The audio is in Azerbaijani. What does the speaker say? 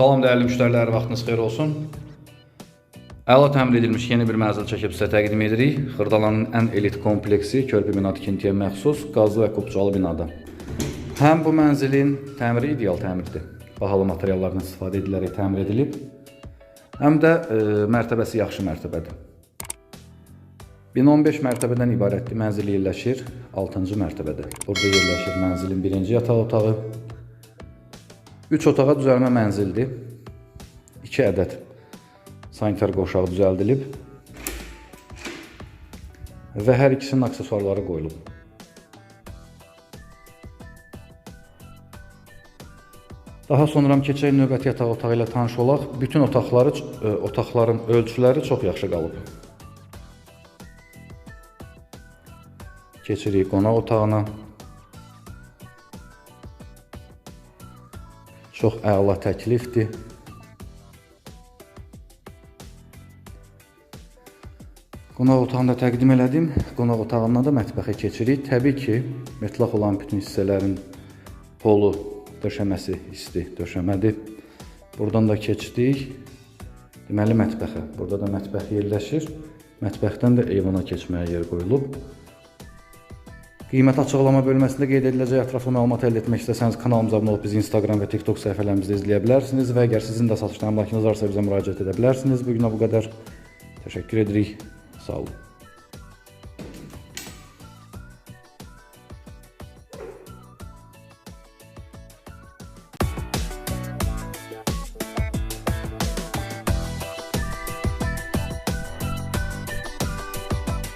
Salam dəyərli müştərilər, vaxtınız xeyir olsun. Əla təmir edilmiş yeni bir mənzil çəkib sizə təqdim edirik. Xırdalanın ən elit kompleksi körpü bina tikintiyə məxsus qazlı və kubcalı binada. Həm bu mənzilin təmiri ideal təmirdir. Bahalı materiallardan istifadə edilərək təmir edilib. Həm də e, mərtəbəsi yaxşı mərtəbədir. Bina 15 mərtəbədən ibarətdir. Mənzil yerləşir 6-cı mərtəbədə. Burada yerləşir mənzilin birinci yataq otağı, 3 otağa düzəlmə mənzildir. 2 ədəd sanitar qoşağı düzəldilib və hər ikisinin aksesuarları qoyulub. Daha sonra keçək növbəti yataq otağı ilə tanış olaq. Bütün otaqları, e, otaqların ölçüləri çox yaxşı qalıb. Keçirik qonaq otağına. Çox əla təklifdir. Qonaq otağını da təqdim elədim. Qonaq otağından da mətbəxə keçirik. Təbii ki, metlaq olan bütün hissələrin polu, döşəməsi isti döşəmədir. Buradan da keçdik. Deməli mətbəxə. Burada da mətbəx yerləşir. Mətbəxdən də eyvana keçməyə yer qoyulub. Qiymət açıqlama bölməsində qeyd ediləcək ətraflı məlumat əldə etmək istəsəniz kanalımıza abunə olub bizi Instagram və TikTok səhifələrimizdə izləyə bilərsiniz və əgər sizin də satışda əmlakınız varsa bizə müraciət edə bilərsiniz. Bu günə bu qədər. Təşəkkür edirik. Sağ olun.